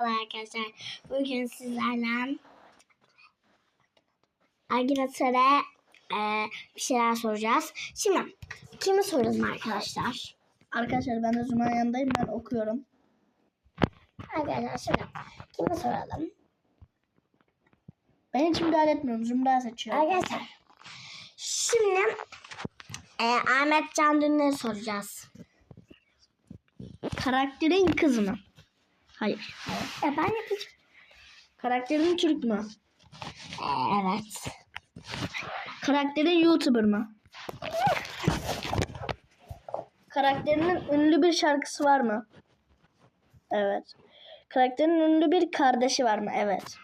Merhaba arkadaşlar. Bugün sizlerle Aginatöre e, bir şeyler soracağız. Şimdi kimi soralım arkadaşlar? Arkadaşlar ben de Zuma'nın yanındayım. Ben okuyorum. Arkadaşlar şimdi kimi soralım? Ben hiç müdahale etmiyorum. Zümra seçiyor. Arkadaşlar şimdi e, Ahmet Can Dündar'ı soracağız. Karakterin kız mı? Hayır. E, ben yapacağım. Karakterin Türk mü? E, evet. Karakterin YouTuber mı? Karakterinin ünlü bir şarkısı var mı? Evet. Karakterin ünlü bir kardeşi var mı? Evet.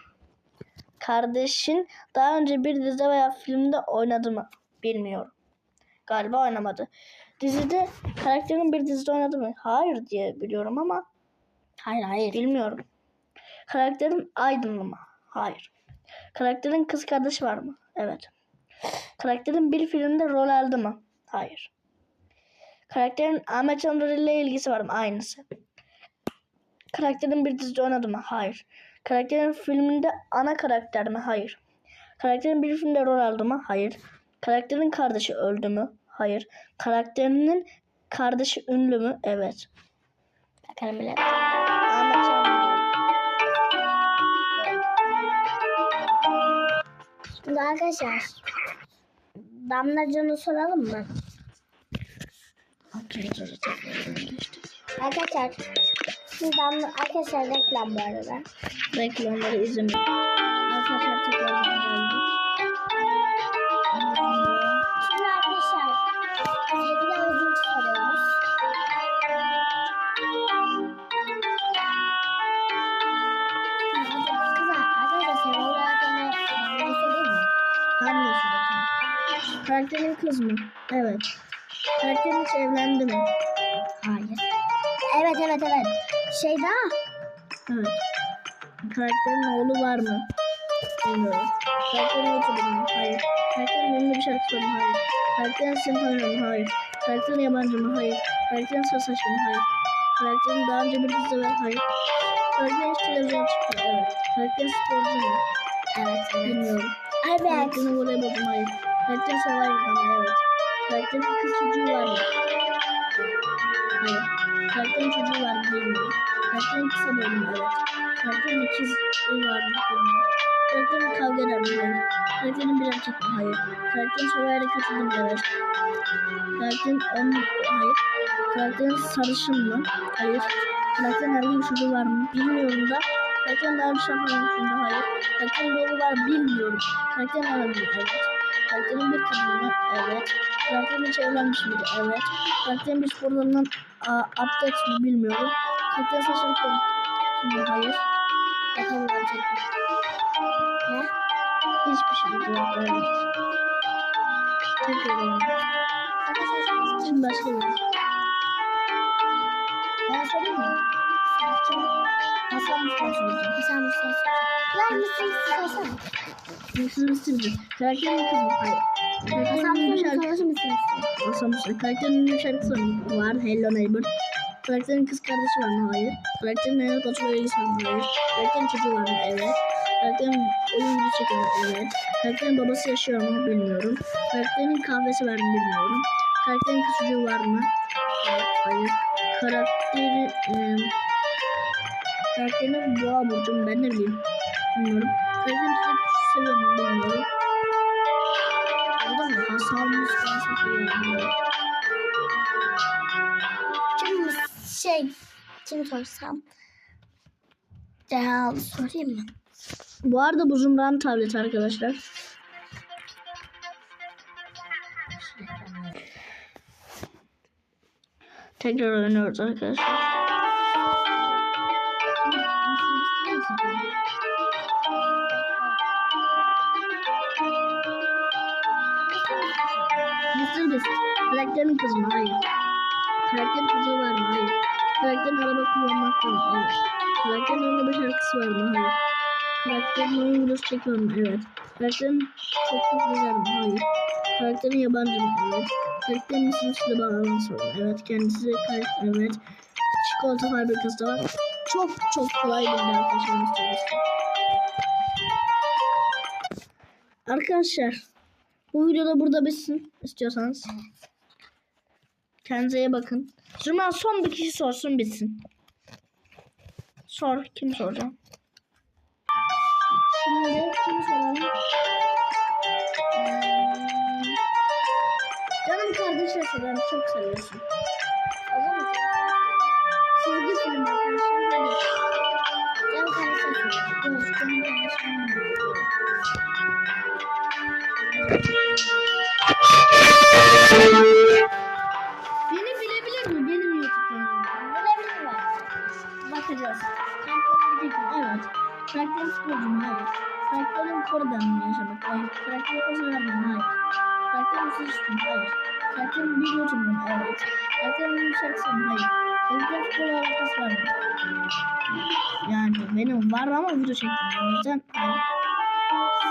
Kardeşin daha önce bir dizi veya filmde oynadı mı? Bilmiyorum. Galiba oynamadı. Dizide karakterin bir dizide oynadı mı? Hayır diye biliyorum ama Hayır hayır. bilmiyorum. Karakterin Aydınlı mı? Hayır. Karakterin kız kardeşi var mı? Evet. Karakterin bir filmde rol aldı mı? Hayır. Karakterin Ahmet Çandar ile ilgisi var mı? Aynısı. Karakterin bir dizide oynadı mı? Hayır. Karakterin filminde ana karakter mi? Hayır. Karakterin bir filmde rol aldı mı? Hayır. Karakterin kardeşi öldü mü? Hayır. Karakterinin kardeşi ünlü mü? Evet. Bakalım bile. Şimdi arkadaşlar Damla Can'ı soralım mı? Arkadaşlar şimdi Damla arkadaşlar reklam bu arada. Reklamları izlemeyin. Arkadaşlar geldik. Karakterin kız mı? Evet. Karakterin hiç evlendi mi? Hayır. Evet evet evet. Şey daha. Evet. Karakterin oğlu var mı? Bilmiyorum. Karakterin YouTuber mı? Hayır. Karakterin ünlü bir şarkısı mı? Hayır. Karakterin senaryo mu? Hayır. Karakterin yabancı mı? Hayır. Karakterin söz saçlı mı? Hayır. Karakterin daha önce bir dizi var? Hayır. Karakterin hiç televizyon çıktı? Evet. Karakterin sporcu mu? Evet evet. Bilmiyorum. Evet. Karakterin voleybolcu mu? Hayır. Karakterin survivor'da mı? Evet. Karakterin kız çocuğu var mı? Hayır. Karakterin çocuğu var mı? Bilmiyorum. Karakterin kısa mu? Evet. Karakterin ikiz var mı? Bilmiyorum. Karakterin kavga eder mi? Hayır. Karakterin bir erkek mi? Hayır. Karakterin survivor'a katıldı mı? Evet. Karakterin ön... Hayır. Karakterin sarışın mı? Hayır. Karakterin herhangi bir çocuğu var mı? Bilmiyorum da. Karakterin daha bir şampiyon? Hayır. Karakterin oğlu var? Bilmiyorum. Karakterin bir Evet. Karakterin bir kadın mı? Evet. Karakterin hiç evlenmiş miydi? Evet. Karakterin bir sporlarından update mi? Bilmiyorum. Karakterin kırmızı mı? Hayır. Bakalım gerçek? Ne? Hiçbir şey vermedi. Tekrar ederim. Arkadaşlar Şimdi başlayalım. ben sorayım mı? Hasan Mustafa soracağım. Hasan Mustafa. Lan mısın sorsana. Mısır Mısırcı. Karakterin kız mı? Hayır. Hasan Karakterin Mustafa mısın? Hasan Mustafa. Karakterin bir şarkısı var. Hello Neighbor. Karakterin kız kardeşi var mı? Hayır. Karakterin hayat kontrol ilgisi var mı? Hayır. Karakterin çocuğu var mı? Evet. Karakterin oyun videosu çekiyor mu? Evet. Karakterin babası yaşıyor mu? Bilmiyorum. Karakterin kahvesi var mı? Bilmiyorum. Karakterin kız çocuğu var mı? Hayır. Karakteri... E, karakterinin boğa burcu mu? Ben ne bileyim. Bilmiyorum. Karakterin çocuk seviyor mu? Bilmiyorum. Anladın mı? Yani. Kim şey kim sorsam? Ya sorayım mı? Bu arada bu Zumra'nın tableti arkadaşlar. Tekrar oynuyoruz arkadaşlar. Mısır Beast. Karakterin kız mı? Hayır. Karakterin çocuğu var mı? Hayır. Karakterin araba kullanmakta mı? Evet. Karakterin bir şarkısı var mı? Hayır. Karakterin oyun videosu çekiyor mu? Evet. Karakterin çok çok güzel mi? Hayır. Karakterin yabancı mı? Evet. Karakterin Üstü'de bağlanması var mı? Evet. Kendisi karakter. Evet. Çikolata fabrikası da var. Çok çok kolay bir arkadaşlar. Arkadaşlar bu videoda burada bitsin istiyorsanız. Kendinize iyi bakın. Zümer son bir kişi sorsun bitsin. Sor. Kim soracağım? Şimdi kim soralım? Ee, canım soralım. Çok seviyorsun. Çizgi. Beni bilebilir mi? Benim YouTube kanalımda. Bilebilir mi? Bakacağız. Evet. Karakterin sporcu mu? Hayır. Karakterin Kore'den mi yaşamak? Hayır. Kore'den mi? Hayır. Karakterin Sızıştı mı? Hayır. Karakterin bir? Evet. Karakterin yumuşaksa mı? Hayır. Karakterin futbol alakası var? Yani benim var ama video çektim. O yüzden.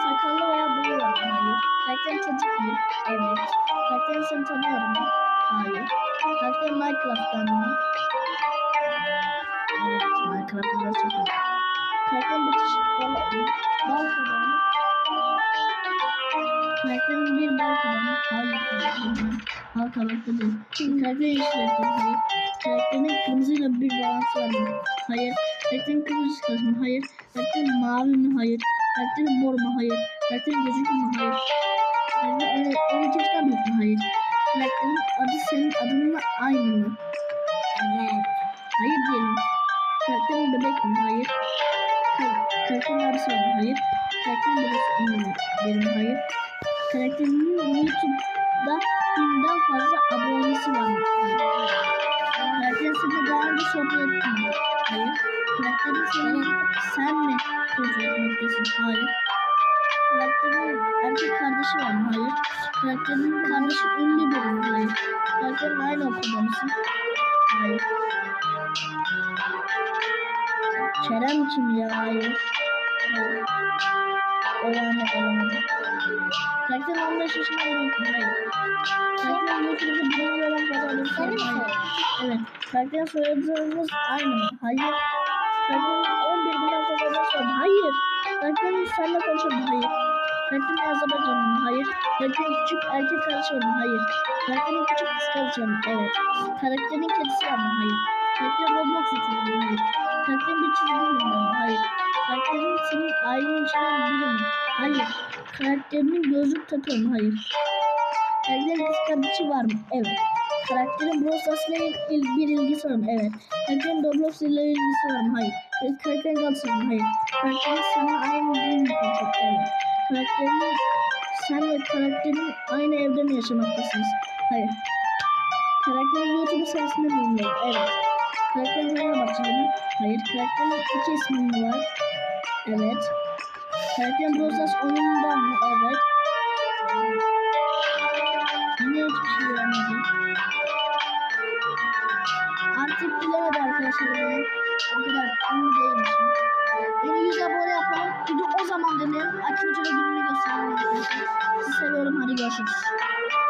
Sakallı veya boyu var? Hayır. Karakterin çocuk mu? Evet. Karakterin seni tanıyor mu? Hayır. Karakterin Minecraft'tan mı? Evet, Minecraft'ı da iyi. Karakterin bir çeşit bal, bal kabanı. Karakterin bir bal kabanı. Hayır, bal kabakta değil. Karakterin. Hayır. Karakterin kırmızıyla bir bağlantısı var mı? Hayır. Karakterin kırmızı çıkar mı? Hayır. Karakterin mavi mi? Hayır. Karakterin mor mu? Hayır. Karakterin gözükü mü? Hayır. Karakterin onu çıkar mı? Hayır. Karakterin adı senin adınla aynı mı? Evet. Hayır diyelim. Karakterin bebek mi? Hayır. Kar karakterin abisi var mı? Hayır. Karakterin babası mü? Diyelim hayır. Karakterinin YouTube'da binden fazla abonesi var mı? Seninle daha sohbet ettin mi? Hayır. Karakterin senin sen mi kontrol etmektesin? Hayır. Karakterin erkek kardeşi var mı? Hayır. Karakterin kardeşi ünlü biri mi? Hayır. Karakterin aynı okulda mısın? Hayır. Kerem kim ya? Hayır. Hayır. Olamadı, olamadı. Karakterin 15 yaşında büyük mü? Hayır. Karakterin YouTube'da 1 milyon fazla abonesi var mı? Hayır. Evet. Karakterin soyadınız aynı? Hayır. Karakterin 11 binden mı? Hayır. Karakterin seninle konuşuyor mu? Hayır. Karakterin Azerbaycanlı mı? Hayır. Karakterin küçük erkek kardeşi var mı? Hayır. Karakterin küçük kız kardeşi var mı? Evet. Karakterin kedisi var mı? Hayır. Karakterin Roblox mu? Hayır. Karakterin bir çizgi mi? Hayır. Karakterin senin ailenin içinden mi? Hayır. Karakterinin gözlük takıyor mu? Hayır. Karakterin kız kardeşi var mı? Evet. Karakterin Brawl Stars il- bir ilgisi var mı? Evet. Karakterin Roblox ile ilgisi var mı? Hayır. Karakterin Galatasaray mı? Hayır. Karakterin seninle aynı değil mi? Evet. Karakterin sen ve karakterin aynı evde mi yaşamaktasınız? Hayır. Karakterin YouTube sayesinde bilmiyor. Evet. Karakterin Fenerbahçeli mi? Hayır. Karakterin iki ismi mi var? Evet. Karakterin Brawl Stars oyunundan mı? Evet. Yine hiçbir şey vermedi. Artık bilemedi arkadaşlar. O kadar ünlü değilmişim. Beni 100 abone yapalım. Bir de o zaman deneyelim. Açınca da gününü gösterelim. Sizi seviyorum. Hadi görüşürüz.